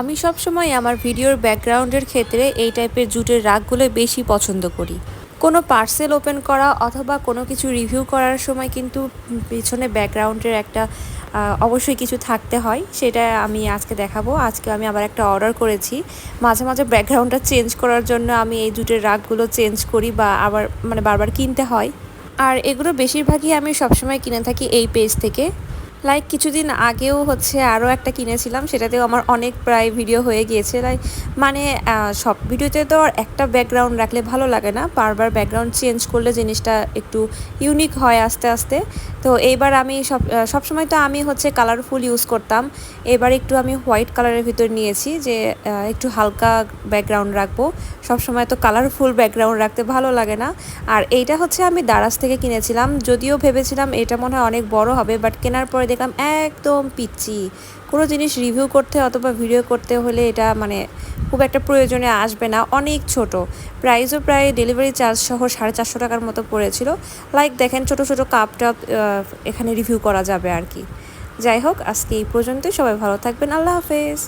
আমি সবসময় আমার ভিডিওর ব্যাকগ্রাউন্ডের ক্ষেত্রে এই টাইপের জুটের রাগগুলো বেশি পছন্দ করি। কোনো পার্সেল ওপেন করা অথবা কোনো কিছু রিভিউ করার সময় কিন্তু পিছনে ব্যাকগ্রাউন্ডের একটা অবশ্যই কিছু থাকতে হয়, সেটা আমি আজকে দেখাবো। আজকে আমি আবার একটা অর্ডার করেছি। মাঝে মাঝে ব্যাকগ্রাউন্ডটা চেঞ্জ করার জন্য আমি এই জুটের রাগগুলো চেঞ্জ করি বা আবার মানে বারবার কিনতে হয়। আর এগুলো বেশিরভাগই আমি সবসময় কিনে থাকি এই পেজ থেকে। লাইক কিছুদিন আগেও হচ্ছে আরও একটা কিনেছিলাম, সেটাতেও আমার অনেক প্রায় ভিডিও হয়ে গিয়েছে। লাইক মানে সব ভিডিওতে তো আর একটা ব্যাকগ্রাউন্ড রাখলে ভালো লাগে না। বারবার ব্যাকগ্রাউন্ড চেঞ্জ করলে জিনিসটা একটু ইউনিক হয় আস্তে আস্তে। তো এইবার আমি সব সবসময় তো আমি হচ্ছে কালারফুল ইউজ করতাম। এবার একটু আমি হোয়াইট কালারের ভিতর নিয়েছি যে একটু হালকা ব্যাকগ্রাউন্ড রাখব। সবসময় তো কালারফুল ব্যাকগ্রাউন্ড রাখতে ভালো লাগে না। আর এইটা হচ্ছে আমি দারাজ থেকে কিনেছিলাম। যদিও ভেবেছিলাম এটা মনে হয় অনেক বড় হবে বাট কেনার পরে দেখলাম একদম পিচ্ছি কোনো জিনিস রিভিউ করতে অথবা ভিডিও করতে হলে এটা মানে খুব একটা প্রয়োজনে আসবে না, অনেক ছোট। প্রাইসও প্রায় ডেলিভারি চার্জ সহ সাড়ে চারশো টাকার মতো পড়েছিল। লাইক দেখেন ছোট ছোট কাপ টাপ এখানে রিভিউ করা যাবে আর কি। যাই হোক, আজকে এই পর্যন্তই। সবাই ভালো থাকবেন। আল্লাহ হাফেজ।